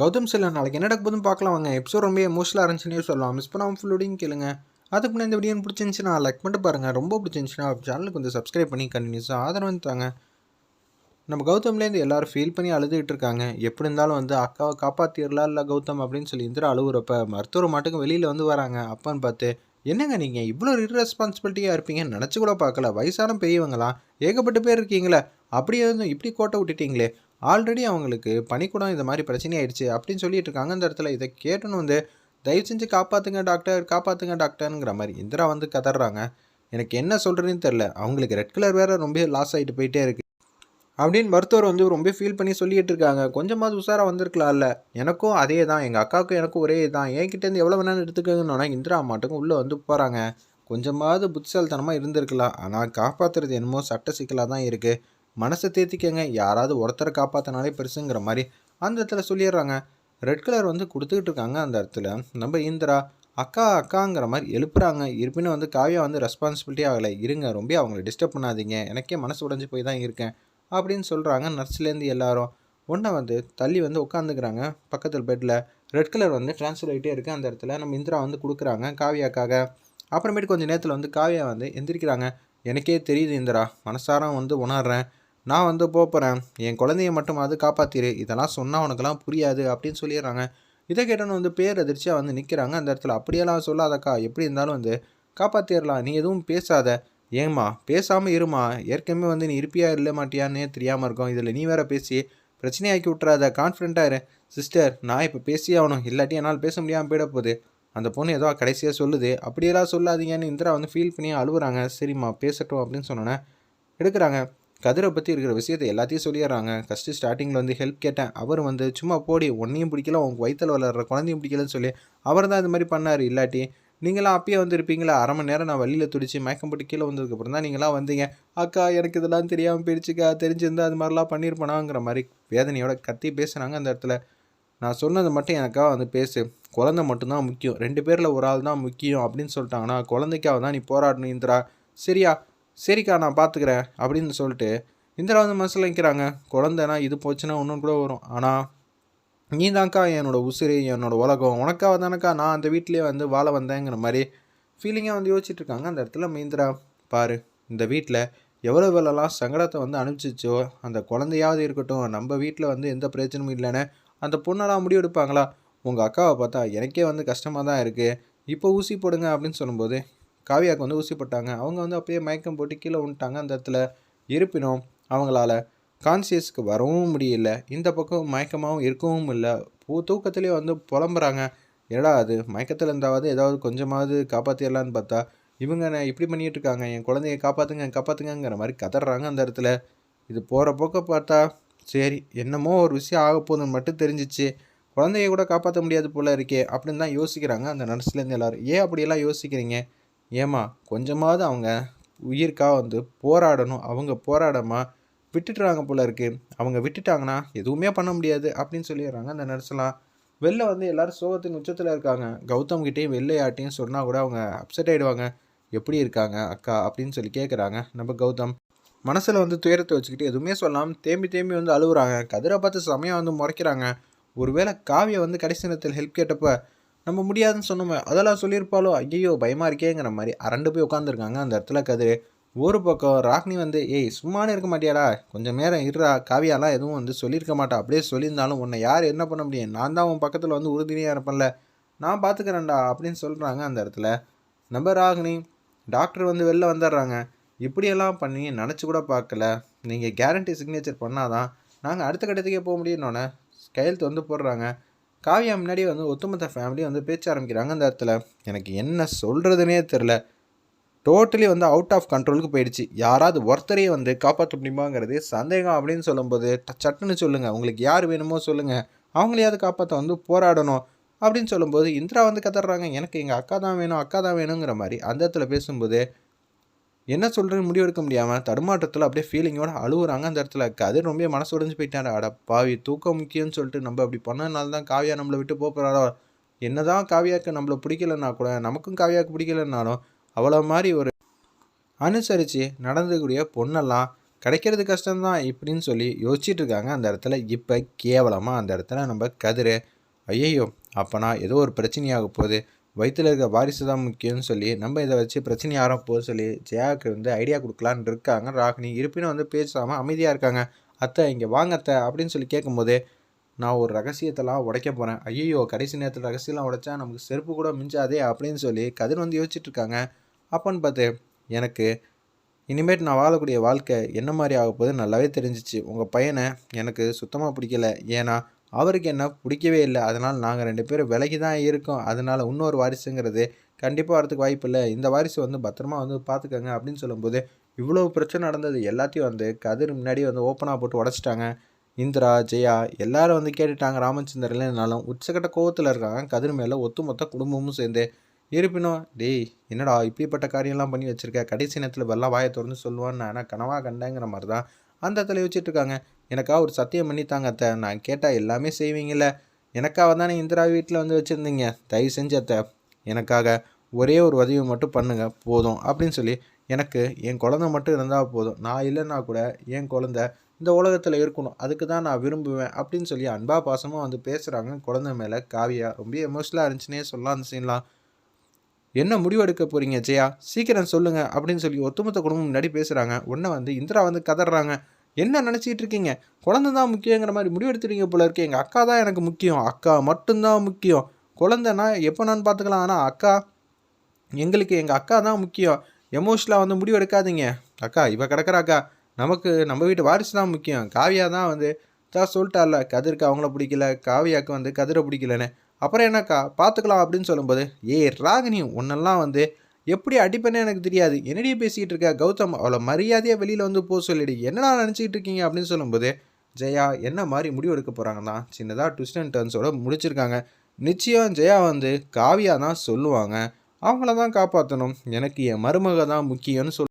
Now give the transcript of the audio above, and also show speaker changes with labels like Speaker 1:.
Speaker 1: கௌதம் சில நாளைக்கு என்ன நடக்க போதும் பார்க்கலாம் வாங்க எபிசோட் ரொம்ப எமோஷனலாக இருந்துச்சுன்னே சொல்லலாம். மிஸ் பண்ணாமல் ஃபுல்லோடையும் கேளுங்க. அதுக்கு முன்னாடி இந்த வீடியோ பிடிச்சிருந்துச்சுன்னா லைக் பண்ணிட்டு பாருங்கள் ரொம்ப பிடிச்சிருந்துச்சுன்னா சேனலுக்கு வந்து சப்ஸ்கிரைப் பண்ணி கண்டினியூஸாக ஆதரவு வந்து தாங்க. நம்ம கௌதம்லேருந்து எல்லாரும் ஃபீல் பண்ணி அழுதுகிட்டு இருக்காங்க. எப்படி இருந்தாலும் வந்து அக்காவை காப்பாற்றிடலாம் இல்லை கௌதம் அப்படின்னு சொல்லி இந்திரா அழுகுறப்ப மருத்துவர் மாட்டுக்கு வெளியில் வந்து வராங்க. அப்பான்னு பார்த்து என்னங்க நீங்கள் இவ்வளோ இர்ரெஸ்பான்சிபிலிட்டியாக இருப்பீங்கன்னு நினச்சி கூட பார்க்கல. வயசான பெரியவங்களாம் ஏகப்பட்ட பேர் இருக்கீங்களே. அப்படியே இருந்தும் இப்படி கோட்டை விட்டுட்டீங்களே. ஆல்ரெடி அவங்களுக்கு பனிக்கூடம் இந்த மாதிரி பிரச்சனை ஆயிடுச்சு அப்படின்னு சொல்லிட்டு இருக்காங்க. அந்த இடத்துல இதை கேட்டுன்னு வந்து தயவு செஞ்சு காப்பாற்றுங்க டாக்டர் காப்பாற்றுங்க டாக்டருங்கிற மாதிரி இந்திரா வந்து கதறாங்க. எனக்கு என்ன சொல்கிறதுன்னு தெரில அவங்களுக்கு ரெட் கலர் வேறு ரொம்ப லாஸ் ஆகிட்டு போயிட்டே இருக்கு. அப்படின்னு மருத்துவர் வந்து ரொம்ப ஃபீல் பண்ணி சொல்லிட்டு இருக்காங்க. கொஞ்சமாவது உஷாராக வந்திருக்கலாம்ல. எனக்கும் அதே தான். எங்கள் அக்காவுக்கும் எனக்கும் ஒரே தான் என்கிட்டேருந்து எவ்வளோ வேணாலும் எடுத்துக்கங்கன்னு இந்திரா மாட்டுக்கும் உள்ளே வந்து போகிறாங்க கொஞ்சமாவது புத்திசாலித்தனமாக இருந்திருக்கலாம். ஆனால் காப்பாற்றுறது என்னமோ சட்ட சிக்கலாக தான் இருக்குது மனசை தேர்த்திக்கங்க யாராவது ஒருத்தரை காப்பாற்றினாலே பெருசுங்கிற மாதிரி அந்த இடத்துல சொல்லிடுறாங்க. ரெட் கலர் வந்து கொடுத்துக்கிட்டு இருக்காங்க அந்த இடத்துல. நம்ம இந்திரா அக்கா அக்காங்கிற மாதிரி எழுப்புறாங்க. இருப்பினும் வந்து காவியா வந்து ரெஸ்பான்சிபிலிட்டி ஆகலை. இருங்க ரொம்ப அவங்கள டிஸ்டர்ப் பண்ணாதீங்க. எனக்கே மனசு உடஞ்சி போய் தான் இருக்கேன் அப்படின்னு சொல்கிறாங்க நர்ஸ்லேருந்து எல்லாரும். ஒன்றை வந்து தள்ளி வந்து உட்காந்துக்கிறாங்க பக்கத்தில் பெட்டில் ரெட் கலர் வந்து ட்ரான்ஸ்ஃபர் ஆகிட்டே இருக்குது அந்த இடத்துல. நம்ம இந்திரா வந்து கொடுக்குறாங்க காவியாக்காக. அப்புறமேட்டு கொஞ்சம் நேரத்தில் வந்து காவியா வந்து எந்திரிக்கிறாங்க. எனக்கே தெரியுது இந்திரா மனசாரம் வந்து உணர்றேன். நான் வந்து போகிறேன் என் குழந்தைய மட்டுமாவது காப்பாற்றிரு இதெல்லாம் சொன்னால் உனக்கெல்லாம் புரியாது அப்படின்னு சொல்லிடுறாங்க. இதை கேட்டோன்னு வந்து பேர் அதிர்ச்சியாக வந்து நிற்கிறாங்க அந்த இடத்துல அப்படியெல்லாம் சொல்லாதக்கா. எப்படி இருந்தாலும் வந்து காப்பாற்றிடலாம் நீ எதுவும் பேசாத. ஏம்மா பேசாமல் இருமா. ஏற்கனவே வந்து நீ இருப்பியா இல்லை மாட்டியான்னு தெரியாமல் இருக்கும். இதில் நீ வேற பேசி பிரச்சனையாக்கி விட்றாத கான்ஃபிடென்ட்டாக இரு. சிஸ்டர் நான் இப்போ பேசியே ஆகணும். இல்லாட்டி என்னால் பேச முடியாமல் போயிட போகுது. அந்த பொண்ணு ஏதோ கடைசியாக சொல்லுது. அப்படியெல்லாம் சொல்லாதீங்கன்னு இந்திரா வந்து ஃபீல் பண்ணி அழுகுறாங்க சரிம்மா பேசட்டும் அப்படின்னு சொன்னோன்னே எடுக்கிறாங்க. கதிரை பற்றி இருக்கிற விஷயத்தை எல்லாத்தையும் சொல்லிடுறாங்க. ஃபஸ்ட்டு ஸ்டார்டிங்கில் வந்து ஹெல்ப் கேட்டேன். அவர் வந்து சும்மா போடி ஒன்றையும் பிடிக்கல உங்கள் வயிற்றில் வளர்கிற குழந்தையும் பிடிக்கலன்னு சொல்லி அவர் தான் இது மாதிரி பண்ணார். இல்லாட்டி நீங்களாம் அப்பயே வந்துருப்பீங்களா? அரை மணி நேரம் நான் வழியில் துடிச்சு மயக்கம் போட்டு கீழே வந்ததுக்கப்புறம் தான் நீங்களாம் வந்தீங்க. அக்கா எனக்கு இதெல்லாம் தெரியாமல் போயிடுச்சுக்கா தெரிஞ்சிருந்தா அது மாதிரிலாம் பண்ணியிருப்பனாங்கிற மாதிரி வேதனையோட கத்தி பேசுகிறாங்க அந்த இடத்துல. நான் சொன்னது மட்டும் எனக்காக வந்து பேசு. குழந்தை மட்டும்தான் முக்கியம். ரெண்டு பேரில் ஒரு ஆள் தான் முக்கியம் அப்படின்னு சொல்லிட்டாங்கன்னா குழந்தைக்காக தான் நீ போராடணும் இந்திரா. சரியா? சரிக்கா நான் பார்த்துக்கிறேன் அப்படின்னு சொல்லிட்டு இந்திரா வந்து மனசில் நிற்கிறாங்க குழந்தைனா இது போச்சுன்னா ஒன்று கூட வரும். ஆனால் நீ தான்க்கா என்னோட உசுறு என்னோட உலகம். உனக்காக தானக்கா நான் அந்த வீட்டிலேயே வந்து வாழ வந்தேங்கிற மாதிரி ஃபீலிங்காக வந்து யோசிச்சுட்டு இருக்காங்க. அந்த இடத்துல மீந்திரா பாரு இந்த வீட்டில் எவ்வளோ வேலைலாம் சங்கடத்தை வந்து அனுப்பிச்சிச்சோ அந்த குழந்தையாவது இருக்கட்டும் நம்ம வீட்டில் வந்து எந்த பிரச்சனையும் இல்லைன்னு அந்த பொண்ணெல்லாம் முடிவெடுப்பாங்களா உங்கள் அக்காவை பார்த்தா எனக்கே வந்து கஷ்டமாக தான் இருக்குது இப்போ ஊசி போடுங்க அப்படின்னு சொல்லும்போது காவியாவுக்கு வந்து ஊசி போட்டாங்க. அவங்க வந்து அப்பயே மயக்கம் போட்டு கீழே விட்டாங்க அந்த இடத்துல இருப்பினும் அவங்களால கான்சியஸ்க்கு வரவும் முடியல. இந்த பக்கம் மயக்கமாகவும் இருக்கவும் இல்லை. பூ தூக்கத்துலேயே வந்து புலம்புறாங்க. ஏடா அது? மயக்கத்தில் இருந்தாவது ஏதாவது கொஞ்சமாவது காப்பாற்றிடலான்னு பார்த்தா இவங்க நான் இப்படி பண்ணிகிட்டு இருக்காங்க? என் குழந்தைய காப்பாற்றுங்க காப்பாற்றுங்கிற மாதிரி கதறாங்க அந்த இடத்துல. இது போகிற போக்க பார்த்தா சரி என்னமோ ஒரு விஷயம் ஆக போகுதுன்னு மட்டும் தெரிஞ்சிச்சு. குழந்தைய கூட காப்பாற்ற முடியாது போல இருக்கே அப்படின்னு தான் யோசிக்கிறாங்க அந்த நர்ஸ்லேருந்து எல்லோரும். ஏன் அப்படியெல்லாம் யோசிக்கிறீங்க? ஏமா கொஞ்சமாவது அவங்க உயிருக்காக வந்து போராடணும். அவங்க போராடமா விட்டுட்டுறாங்க போல இருக்கு. அவங்க விட்டுட்டாங்கன்னா எதுவுமே பண்ண முடியாது அப்படின்னு சொல்லிடுறாங்க அந்த நர்ஸ்லாம். வெளில வந்து எல்லாரும் சோகத்தின் உச்சத்தில் இருக்காங்க. கௌதம் கிட்டேயும் வெள்ளையாட்டையும் சொன்னால் கூட அவங்க அப்செட் ஆகிடுவாங்க எப்படி இருக்காங்க அக்கா அப்படின்னு சொல்லி கேட்குறாங்க நம்ம கௌதம். மனசில் வந்து துயரத்தை வச்சுக்கிட்டு எதுவுமே சொல்லாமல் தேம்பி தேம்பி வந்து அழுகுறாங்க கதிரை பார்த்து சமயம் வந்து முறைக்கிறாங்க. ஒருவேளை காவியை வந்து கடைசி நேரத்தில் ஹெல்ப் கேட்டப்போ நம்ம முடியாதுன்னு சொன்னோமே. அதெல்லாம் சொல்லியிருப்பாளோ? ஐயோ பயமாக இருக்கேங்கிற மாதிரி அரண்டு போய் உட்காந்துருக்காங்க அந்த இடத்துல கதிர். ஒரு பக்கம் ராக்னி வந்து ஏய் சும்மானு இருக்க மாட்டியாடா? கொஞ்சம் நேரம் இருறா காவியாலாம் எதுவும் வந்து சொல்லியிருக்க மாட்டா. அப்படியே சொல்லியிருந்தாலும் உன்னை யார் என்ன பண்ண முடியும்? நான் தான் உன் பக்கத்தில் வந்து உறுதுணையாக இருப்பேன்ல. நான் பார்த்துக்கிறேன்டா அப்படின்னு சொல்கிறாங்க அந்த இடத்துல. நம்ம ராகினி டாக்டர் வந்து வெளில வந்துடுறாங்க. இப்படியெல்லாம் பண்ணி நினச்சி கூட பார்க்கல. நீங்கள் கேரண்டி சிக்னேச்சர் பண்ணாதான் நாங்கள் அடுத்த கட்டத்துக்கே போக முடியும்னோடனே கையெழுத்து வந்து போடுறாங்க. காவியா முன்னாடியே வந்து ஒத்துமொத்த ஃபேமிலி வந்து பேச்ச ஆரம்பிக்கிறாங்க அந்த இடத்துல. எனக்கு என்ன சொல்கிறதுனே தெரில டோட்டலி வந்து அவுட் ஆஃப் கண்ட்ரோலுக்கு போயிடுச்சு. யாராவது ஒருத்தரையே வந்து காப்பாற்ற முடியுமாங்கிறது சந்தேகம் அப்படின்னு சொல்லும்போது சட்டுன்னு சொல்லுங்கள் உங்களுக்கு யார் வேணுமோ சொல்லுங்கள் அவங்களையாவது காப்பாற்ற வந்து போராடணும். அப்படின்னு சொல்லும்போது இந்திரா வந்து கதறாங்க. எனக்கு எங்கள் அக்கா தான் வேணும் அக்கா தான் வேணுங்கிற மாதிரி. அந்த இடத்துல பேசும்போது என்ன சொல்கிறேன்னு முடிவெடுக்க முடியாமல் தடுமாற்றத்தில் அப்படியே ஃபீலிங்கோட அழுகுறாங்க அந்த இடத்துல. கதிர் ரொம்ப மனசு உடஞ்சு போயிட்டாரு. அட பாவி தூக்கம் முக்கியம்னு சொல்லிட்டு நம்ம அப்படி பண்ணனால தான் காவியா நம்மளை விட்டு போகிறாரோ என்ன தான் காவியாவுக்கு நம்மளை பிடிக்கலன்னா கூட நமக்கும் காவியாவுக்கு பிடிக்கலன்னாலும் அவ்வளோ மாதிரி ஒரு அனுசரித்து நடந்துக்கூடிய பொண்ணெல்லாம் கிடைக்கிறது கஷ்டம்தான் இப்படின்னு சொல்லி யோசிச்சுட்டு இருக்காங்க அந்த இடத்துல. இப்போ கேவலமாக அந்த இடத்துல நம்ம கதிர் ஐயையோ அப்போனா ஏதோ ஒரு பிரச்சனையாக போகுது. வயிற்றில் இருக்க வாரிசு தான் முக்கியம்னு சொல்லி நம்ம இதை வச்சு பிரச்சனை யாரும் போக சொல்லி ஜெயாவுக்கு வந்து ஐடியா கொடுக்கலான்னு இருக்காங்க. ராகினி இருப்பினும் வந்து பேசாமல் அமைதியாக இருக்காங்க. அத்தை இங்கே வாங்க அத்தை அப்படின்னு சொல்லி கேட்கும்போது நான் ஒரு ரகசியத்தெல்லாம் உடைக்க போகிறேன் ஐயோ கடைசி நேரத்தில் ரகசியம்லாம் உடைச்சா நமக்கு செருப்பு கூட மிஞ்சாதே அப்படின்னு சொல்லி கதிர் வந்து யோசிச்சுட்டு இருக்காங்க. அப்போன்னு பார்த்து எனக்கு இனிமேட் நான் வாழக்கூடிய வாழ்க்கை என்ன மாதிரி ஆக போகுது நல்லாவே தெரிஞ்சிச்சு. உங்கள் பையனை எனக்கு சுத்தமாக பிடிக்கல. ஏன்னா அவருக்கு என்ன பிடிக்கவே இல்லை. அதனால் நாங்கள் ரெண்டு பேரும் விலகி தான் இருக்கோம். அதனால் இன்னொரு வாரிசுங்கிறது கண்டிப்பாக வரதுக்கு வாய்ப்பு இல்லை. இந்த வாரிசு வந்து பத்திரமா வந்து பார்த்துக்கங்க அப்படின்னு சொல்லும்போது இவ்வளோ பிரச்சனை நடந்தது. எல்லாத்தையும் வந்து கதிர் முன்னாடி வந்து ஓப்பனாக போட்டு உடச்சிட்டாங்க. இந்திரா ஜெயா எல்லாரும் வந்து கேட்டுட்டாங்க. ராமச்சந்தர் உச்சக்கட்ட கோவத்தில் இருக்காங்க. கதிர் மேலே ஒத்துமொத்த குடும்பமும் சேர்ந்து இருப்பினும் டேய் என்னடா இப்படிப்பட்ட காரியம்லாம் பண்ணி வச்சுருக்க? கடைசி நேரத்தில் வெள்ளம் வாயை திறந்து சொல்லுவான்னு ஆனால் கனவாக கண்டேங்கிற மாதிரி தான் அந்த இடத்துல யோசிச்சுட்டு இருக்காங்க. எனக்கா ஒரு சத்தியம் பண்ணித்தாங்க அத்தை. நான் கேட்டால் எல்லாமே செய்வீங்கள்ல எனக்காக தானே இந்திரா வீட்டில் வந்து வச்சுருந்தீங்க. தயவு செஞ்சு அத்தை. எனக்காக ஒரே ஒரு உதவி மட்டும் பண்ணுங்க. போதும். அப்படின்னு சொல்லி எனக்கு என் குழந்தை மட்டும் இருந்தால் போதும். நான் இல்லைன்னா கூட என் குழந்தை இந்த உலகத்தில் இருக்கணும். அதுக்கு தான் நான் விரும்புவேன் அப்படின்னு சொல்லி அன்பா பாசமாக வந்து பேசுகிறாங்க குழந்தை மேலே காவியா. ரொம்ப எமோஷனலாக இருந்துச்சுன்னே சொல்லலாம் அந்த சீன்லாம் என்ன முடிவெடுக்க போகிறீங்க ஜெயா? சீக்கிரம் சொல்லுங்கள் அப்படின்னு சொல்லி ஒத்துமொத்த குடும்பம் முன்னாடி பேசுகிறாங்க உடனே வந்து இந்திரா வந்து கதறாங்க. என்ன நினச்சிக்கிட்டு இருக்கீங்க? குழந்தை தான் முக்கியங்கிற மாதிரி முடிவெடுத்துட்டீங்க போல இருக்கு. எங்கள் அக்கா தான் எனக்கு முக்கியம். அக்கா மட்டும்தான் முக்கியம். குழந்தைனா எப்போனான்னு பார்த்துக்கலாம். ஆனால் அக்கா எங்களுக்கு எங்கள் அக்கா தான் முக்கியம். எமோஷனலாக வந்து முடிவு எடுக்காதீங்க. அக்கா இவ கிடக்குற அக்கா. நமக்கு நம்ம வீட்டு வாரிசு தான் முக்கியம். காவியா தான் வந்து தான் சொல்லிட்டால கதிர்க்கு அவங்கள பிடிக்கல காவியாவுக்கு வந்து கதிரை பிடிக்கலன்னு. அப்புறம் என்னக்கா பார்த்துக்கலாம் அப்படின்னு சொல்லும்போது ஏ ராகினி உன்னெல்லாம் வந்து எப்படி அடிப்பேன்னு எனக்கு தெரியாது. என்னடி பேசிக்கிட்டு இருக்க? கௌதம் அவளை மரியாதையாக வெளியில் வந்து போக சொல்லிடு. என்னடா நினச்சிக்கிட்டு இருக்கீங்க அப்படின்னு சொல்லும்போது ஜெயா என்ன மாதிரி முடிவு எடுக்க போகிறாங்கன்னா சின்னதாக ட்விஸ்ட் அண்ட் டர்ன்ஸோட முடிச்சிருக்காங்க. நிச்சயம் ஜெயா வந்து காவியா தான் சொல்லுவாங்க. அவங்கள தான் காப்பாற்றணும் எனக்கு என் மருமக தான் முக்கியம்னு சொல்